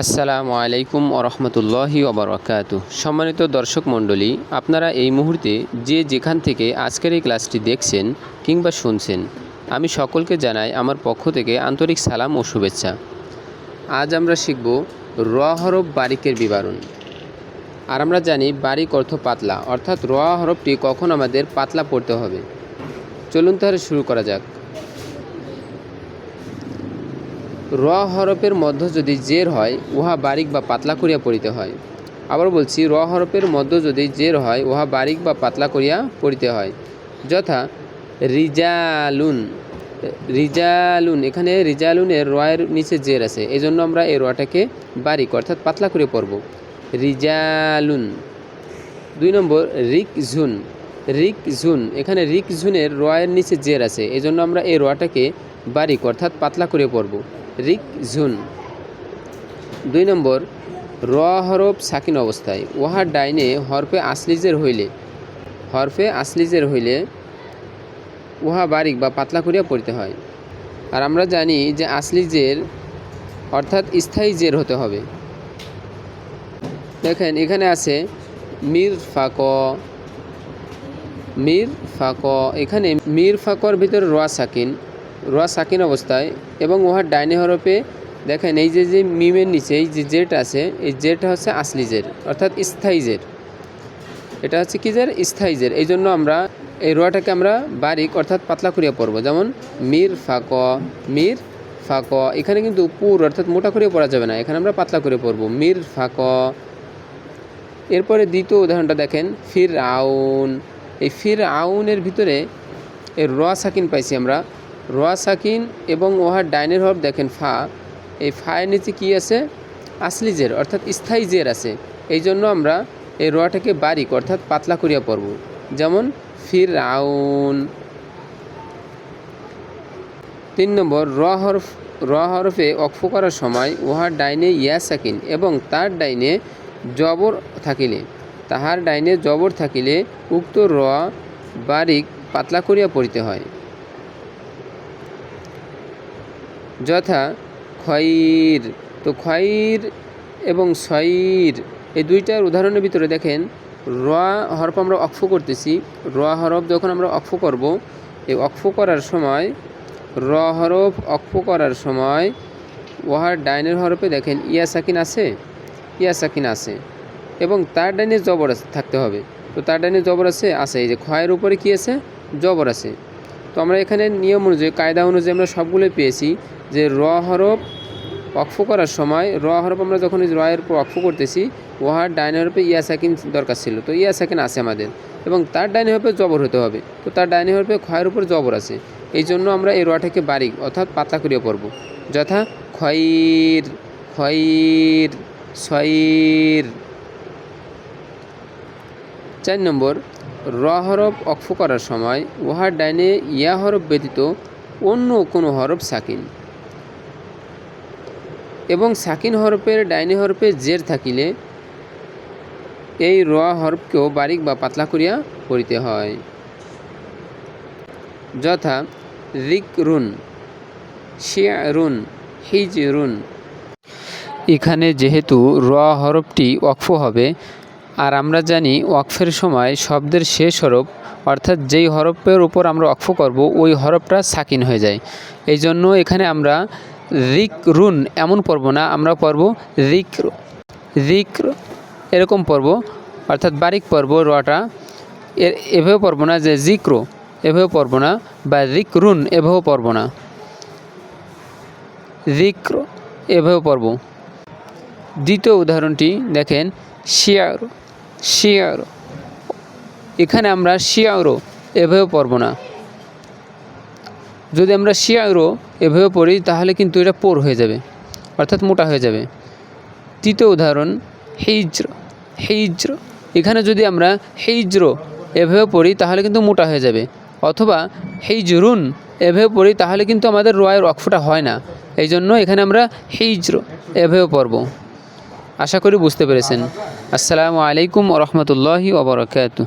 আসসালামু আলাইকুম ওরহমতুল্লাহি ওবরাকাত সম্মানিত দর্শক মণ্ডলী, আপনারা এই মুহূর্তে যে যেখান থেকে আজকের এই ক্লাসটি দেখছেন কিংবা শুনছেন, আমি সকলকে জানাই আমার পক্ষ থেকে আন্তরিক সালাম ও শুভেচ্ছা। আজ আমরা শিখব র হরফ বারিকের বিবরণ। আর আমরা জানি বারিক অর্থ পাতলা, অর্থাৎ র হরফটি কখন আমাদের পাতলা পড়তে হবে। চলুন তাহলে শুরু করা যাক। র হরফের মধ্য যদি জের হয়, উহা বারিক বা পাতলা করিয়া পড়িতে হয়। আবার বলছি র হরফের মধ্য যদি জের হয়, উহা বারিক বা পাতলা করিয়া পড়িতে হয়। যথা রিজালুন রিজালুন, এখানে রিজালুনের রয়ের নিচে জের আছে এই জন্য আমরা এই রটাকে বারিক, অর্থাৎ পাতলা করে পড়ব। রিজালুন, দুই নম্বর রিক ঝুন রিক ঝুন এখানে রিক ঝুনের রয়ের নিচে জের আছে এই জন্য আমরা এই রটাকে বারিক, অর্থাৎ পাতলা করে পড়ব। রিক ঝুন। দুই নম্বর র হরফ সাকিন অবস্থায়। উহার ডাইনে হরফে আসলিজের হইলে, হরফে আসলিজের হইলে উহা বারিক বা পাতলা করিয়া পড়তে হয়। আর আমরা জানি যে আসলিজের অর্থাৎ স্থায়ী জের হতে হবে। দেখেন, এখানে আছে মির ফাক মির ফাক। এখানে মির ফাকর ভিতরে রোয়া সাকিন রোয়া সাকিন অবস্থায় এবং উহার ডাইনে হরফে দেখেন এই যে যে মিমের নিচে, এই যে জেট আছে, এই জেটটা হচ্ছে আসলি জের অর্থাৎ স্থায়ী জের এটা হচ্ছে কি জের স্থায়ী জের এই জন্য আমরা এই রোয়াটাকে আমরা বারিক, অর্থাৎ পাতলা করিয়া পড়ব। যেমন মির ফাক মির ফাক, এখানে কিন্তু পুর, অর্থাৎ মোটা করে পড়া যাবে না। এখানে আমরা পাতলা করে পড়ব। মির ফাঁক। এরপরে দ্বিতীয় উদাহরণটা দেখেন ফির আউন এই ফির আউনের ভিতরে এর র সাকিন পাইছি আমরা। র সাকিন এবং ওহার ডাইনের হরফ দেখেন ফা। এই ফায়ের নিচে কী আছে? আসলি জের, অর্থাৎ স্থায়ী জের আছে। এই জন্য আমরা এই রটাকে বারিক, অর্থাৎ পাতলা করিয়া পড়ব। যেমন ফির আউন তিন নম্বর র হরফ র হরফে অক্ষ করার সময় উহার ডাইনে ইয়া সাকিন এবং তার ডাইনে জবর থাকিলে। তাহার ডাইনে জবর থাকিলে উক্ত র বারিক, পাতলা করিয়া পড়িতে হয়। যথা খয়ির। তো খয়ির এবং সয়ির, এই দুইটার উদাহরণের ভিতরে দেখেন, র হরফ আমরা অক্ষ করতেছি। র হরফ যখন আমরা অক্ষ করব, এই অক্ষ করার সময়, র হরফ অক্ষ করার সময় ওহার ডাইনের হরফে দেখেন, ইয়া সাকিন আছে, ইয়া সাকিন আছে, এবং তার ডাইনে জবর থাকতে হবে। তো তার ডাইনে জবর আছে আছে, এই যে ক্ষয়ের উপরে কী আছে? জবর আছে। তো আমরা এখানে নিয়ম অনুযায়ী, কায়দা অনুযায়ী আমরা সবগুলোই পেয়েছি। যে র হরফ অক্ষ করার সময়, র হরফ আমরা যখন রয়ের উপর অক্ষ করতেছি ওহার ডাইনে হরফে ইয়া সাকিন দরকার ছিল। তো ইয়া সাকিন আছে আমাদের। এবং তার ডাইনে হরফে জবর হতে হবে। তো তার ডাইনে হরফে ক্ষয়ের উপর জবর আছে। এই জন্য আমরা এই রটাকে বারিক অর্থাৎ পাতলা করিয়ে পড়ব। যথা খয়ির খয়ির, সয়ির। চার নম্বর, র হরফ অক্ষ করার সময় উহার ডাইনে ইয়া হরফ ব্যতীত অন্য কোনো হরফ সাকিন। এবং সাকিন হরফের ডাইনি হরফে জের থাকিলে এই র হরফকেও বারিক বা পাতলা করিয়া পড়িতে হয়। যথা রিক রুন শিয়া রুন হিজ রুন এখানে যেহেতু র হরফটি অক্ফ হবে, আর আমরা জানি ওয়াকফের সময় শব্দের শেষ হরফ, অর্থাৎ যেই হরফের উপর আমরা অক্ফ করব, ওই হরফটা সাকিন হয়ে যায়। এই জন্য এখানে আমরা রিক রুন এমন পড়ব না, আমরা পড়ব রিক রিক এরকম পর্ব, অর্থাৎ বারিক পর্ব রটা। এর এভাবে পড়ব না যে জিক্রো, এভাবে পড়ব না বা রুন এভাবে পড়ব না। রিক এভাবে পর্ব। দ্বিতীয় উদাহরণটি দেখেন, শিয়ার শিয়ার। এখানে আমরা শিয়ারো এভাবে পড়ব না। যদি আমরা শিয়ারো এভাবে পড়ি, তাহলে কিন্তু এটা পোর হয়ে যাবে, অর্থাৎ মোটা হয়ে যাবে। তৃতীয় উদাহরণ হেইজ্র হেইজ্র এখানে যদি আমরা হেইজ্র এভাবে পড়ি, তাহলে কিন্তু মোটা হয়ে যাবে। অথবা হেইজরুন এভাবে পড়ি, তাহলে কিন্তু আমাদের রয়ের অক্ষটা হয় না। এই জন্য এখানে আমরা হেইজ্র এভাবে পড়ব। আশা করি বুঝতে পেরেছেন। আসসালামু আলাইকুম রহমতুল্লাহি ওবরাকাতু